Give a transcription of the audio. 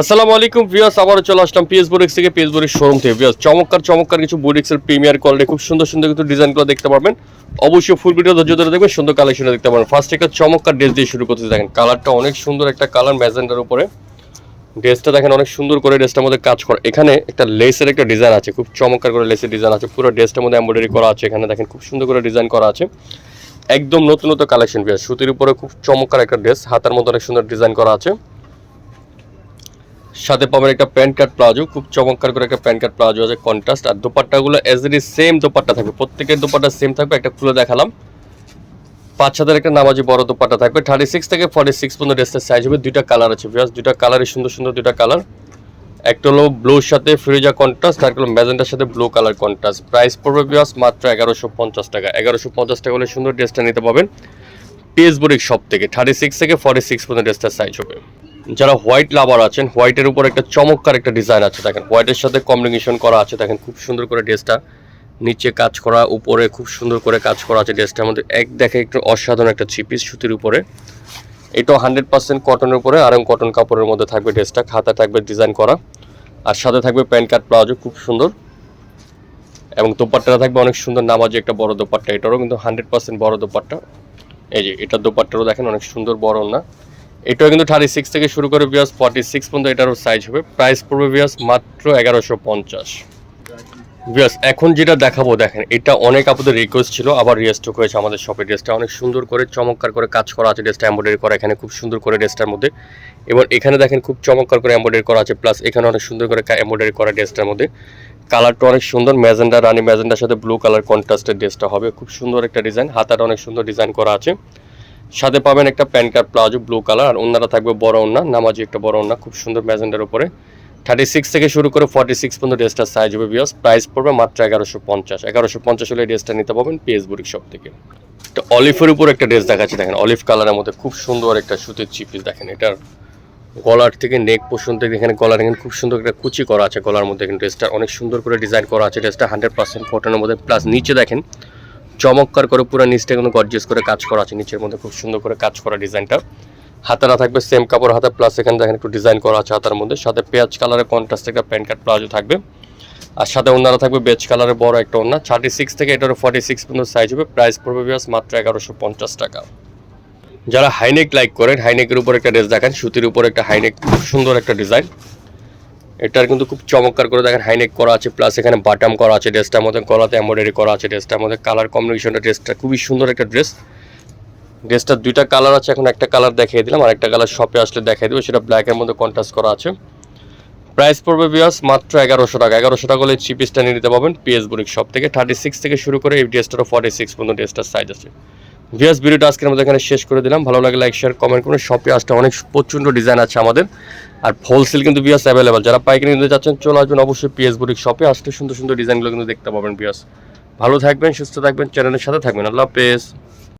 আসসালামু আলাইকুম ভিউয়ার্স, আবারও চলে আসলাম পিএস বুরিক্স থেকে পিএস বুরিক্স শোরুম থেকে। ভিউয়ার্স, চমৎকার চমৎকার কিছু বুরিক্সের প্রিমিয়ার কোয়ালিটি খুব সুন্দর সুন্দর কিছু ডিজাইনগুলো দেখতে পারবেন। অবশ্যই ফুল ভিডিও ধৈর্য ধরে দেখবেন, সুন্দর কালেকশনে দেখতে পারবেন। ফার্স্ট একটা চমৎকার ড্রেস দিয়ে শুরু করতে দেখেন কালারটা অনেক সুন্দর একটা কালার ম্যাজেন্ডার উপরে। ড্রেসটা দেখেন, অনেক সুন্দর করে ড্রেসটার মধ্যে কাজ করে। এখানে একটা লেসের একটা ডিজাইন আছে, খুব চমৎকার করে লেসের ডিজাইন আছে। পুরো ড্রেসটার মধ্যে এমব্রয়ডারি করা আছে, এখানে দেখেন, খুব সুন্দর করে ডিজাইন করা আছে। একদম নতুন নতুন কালেকশন ভিউয়ার্স। সুতির উপরে খুব চমৎকার একটা ড্রেস হাতার মধ্যে অনেক সুন্দর ডিজাইন করা আছে। সাথে পাবেন একটা প্যান্ট কাট প্লাজো, খুব চমৎকার করে একটা প্যান্ট কাট প্লাজো আছে কন্ট্রাস্ট আর দোপাট্টাগুলো as it is same dupatta থাকবে। প্রত্যেকের দোপাট্টা সেম থাকবে, একটা খুলে দেখালাম। পাঁচ হাজার একটা নামাজি বড় দোপাট্টা থাকবে থার্টি সিক্স থেকে ফর্টি সিক্স পর্যন্ত ড্রেসের সাইজ হবে, দুইটা কালার আছে ভিউয়ার্স দুইটা কালারই সুন্দর সুন্দর দুইটা কালার একটা হলো ব্লুর সাথে ফ্রিজা কন্ট্রাস্ট আর হলো ম্যাজেন্টার সাথে ব্লু কালার কন্ট্রাস্ট প্রাইস পড়বে ভিউয়ার্স মাত্র এগারোশো পঞ্চাশ টাকা। এগারোশো পঞ্চাশ টাকা হলে সুন্দর ড্রেসটা নিতে পাবেন। পিএস বুরিক শপ থেকে থার্টি সিক্স থেকে ফর্টি সিক্স পর্যন্ত ড্রেসটার সাইজ হবে। যারা হোয়াইট লাভার আছেন হোয়াইটের উপর একটা চমৎকার একটা ডিজাইন আছে, দেখেন হোয়াইটের সাথে কম্বিনেশন করা আছে, দেখেন, খুব সুন্দর করে ড্রেসটা নিচে কাজ করা, উপরে খুব সুন্দর করে কাজ করা আছে ড্রেসটার মধ্যে। এক দেখে একটু অসাধারণ একটা থ্রি পিস সুতির উপরে। এটাও হান্ড্রেড পার্সেন্ট কটনের উপরে আরং কটন কাপড়ের মধ্যে থাকবে ড্রেসটা খাতা থাকবে ডিজাইন করা। আর সাথে থাকবে প্যান্ট কাট প্লাজো খুব সুন্দর। এবং দোপাট্টাটা থাকবে অনেক সুন্দর নামাজি একটা বড় দোপাট্টা, এটারও কিন্তু হান্ড্রেড পার্সেন্ট বড় দোপাট্টা। এই যে এটা দোপাট্টারও দেখেন অনেক সুন্দর বড় না। এটাও কিন্তু থার্টি সিক্স থেকে শুরু করে বিয়াস ফর্টি সিক্স পর্যন্ত এটারও সাইজ হবে। প্রাইস পড়বে বিয়াস মাত্র এগারোশো পঞ্চাশ। বিয়াস এখন যেটা দেখাবো, দেখেন, এটা অনেক আপনাদের রিকোয়েস্ট ছিল, আবার রিস্টক হয়েছে আমাদের শপের ড্রেসটা অনেক সুন্দর করে, চমৎকার করে কাজ করা আছে ড্রেসটা এম্ব্রয়ডারি করা এখানে, খুব সুন্দর করে ড্রেসটার মধ্যে। এবং এখানে দেখেন, খুব চমৎকার করে এম্ব্রয়ডারি করা আছে প্লাস এখানে অনেক সুন্দর করে এম্ব্রয়ডারি করা ড্রেসটার মধ্যে। কালারটা অনেক সুন্দর, ম্যাজেন্ডা, রানি ম্যাজেন্ডার সাথে ব্লু কালার কন্ট্রাস্টের ড্রেসটা হবে। খুব সুন্দর একটা ডিজাইন হাতাটা অনেক সুন্দর ডিজাইন করা আছে। সাথে পাবেন একটা pant card palazzo, blue colour, আর ওনারা থাকবে বড় ওনা নামাজি একটা বড় ওনা খুব সুন্দর ম্যাজেন্ডার উপরে। থার্টি সিক্স থেকে শুরু করে ফর্টি সিক্স পর্যন্ত ড্রেসটার সাইজ হবে বিয়াস প্রাইস পড়বে মাত্র এগারোশো পঞ্চাশ। এগারোশো পঞ্চাশ হলে ড্রেসটা নিতে পাবেন পিএস বুরিক শপ থেকে। তো অলিফের উপর একটা ড্রেস দেখাচ্ছি, দেখেন। অলিভ কালারের মধ্যে খুব সুন্দর একটা সুতির চিপিস দেখেন। এটার গলার থেকে নেক পোর্শন থেকে, এখানে গলার এখানে খুব সুন্দর একটা কুচি করা আছে গলার মধ্যে, এখানে ড্রেসটা অনেক সুন্দর করে ডিজাইন করা আছে। ড্রেসটা হান্ড্রেড পার্সেন্ট কটনের মধ্যে প্লাস নিচে দেখেন চমৎকার করে পুরো নিচটা কিন্তু গর্জিয়াস করে কাজ করা আছে। নিচের মধ্যে খুব সুন্দর করে কাজ করা ডিজাইনটা। হাতারা থাকবে সেম কাপড়, হাতা প্লাস এখানে দেখেন একটু ডিজাইন করা আছে হাতার মধ্যে। সাথে পেঁয়াজ কালারের কন্ট্রাস্ট একটা প্যান্ট কাট প্লাজো থাকবে। আর সাথে ওনারা থাকবে বেজ কালারের বড় একটা ওনা থার্টি সিক্স থেকে এটার ফর্টি সিক্স পর্যন্ত সাইজ হবে। প্রাইস পড়বে বিয়াস মাত্র এগারোশো পঞ্চাশ টাকা। যারা হাইনেক লাইক করেন হাইনেকের উপর একটা ড্রেস দেখেন, সুতির উপর একটা হাইনেক খুব সুন্দর একটা ডিজাইন এটার কিন্তু খুব চমৎকার করে দেখেন হাইনেক করা আছে প্লাস এখানে বাটাম করা আছে ড্রেসটার মধ্যে, গলাতে এমব্রয়ডারি করা আছে ড্রেসটার মধ্যে কালার কম্বিনেশনটা ড্রেসটা খুবই সুন্দর একটা ড্রেস ড্রেসটার দুইটা কালার আছে, এখন একটা কালার দেখিয়ে দিলাম, আর একটা কালার শপে আসলে দেখিয়ে দেবো, সেটা ব্ল্যাকের মধ্যে কন্ট্রাস্ট করা আছে। প্রাইস পড়বে বিয়াস মাত্র এগারোশো টাকা এগারোশো টাকা হলে চিপিসটা নিয়ে নিতে পাবেন পিএস বুরিক শপ থেকে থার্টি সিক্স থেকে শুরু করে এই ড্রেসটারও ফর্টি সিক্স পর্যন্ত ড্রেসটার সাইজ আছে। ভিয়াস ভিডিওটা আজকের আমাদের এখানে শেষ করে দিলাম। ভালো লাগে লাইক শেয়ার কমেন্ট করুন। শপে আসতে অনেক প্রচণ্ড ডিজাইন আছে আমাদের। আর হোলসেল কিন্তু বিয়াস অ্যাভেলেবল যারা পাইকারি নিতে চাচ্ছেন চলে আসবেন অবশ্যই পিএস বুটিক শপে আসতে সুন্দর সুন্দর ডিজাইনগুলো কিন্তু দেখতে পাবেন বিয়াস ভালো থাকবেন, সুস্থ থাকবেন চ্যানেলের সাথে থাকবেন। আল্লাহ হাফেজ।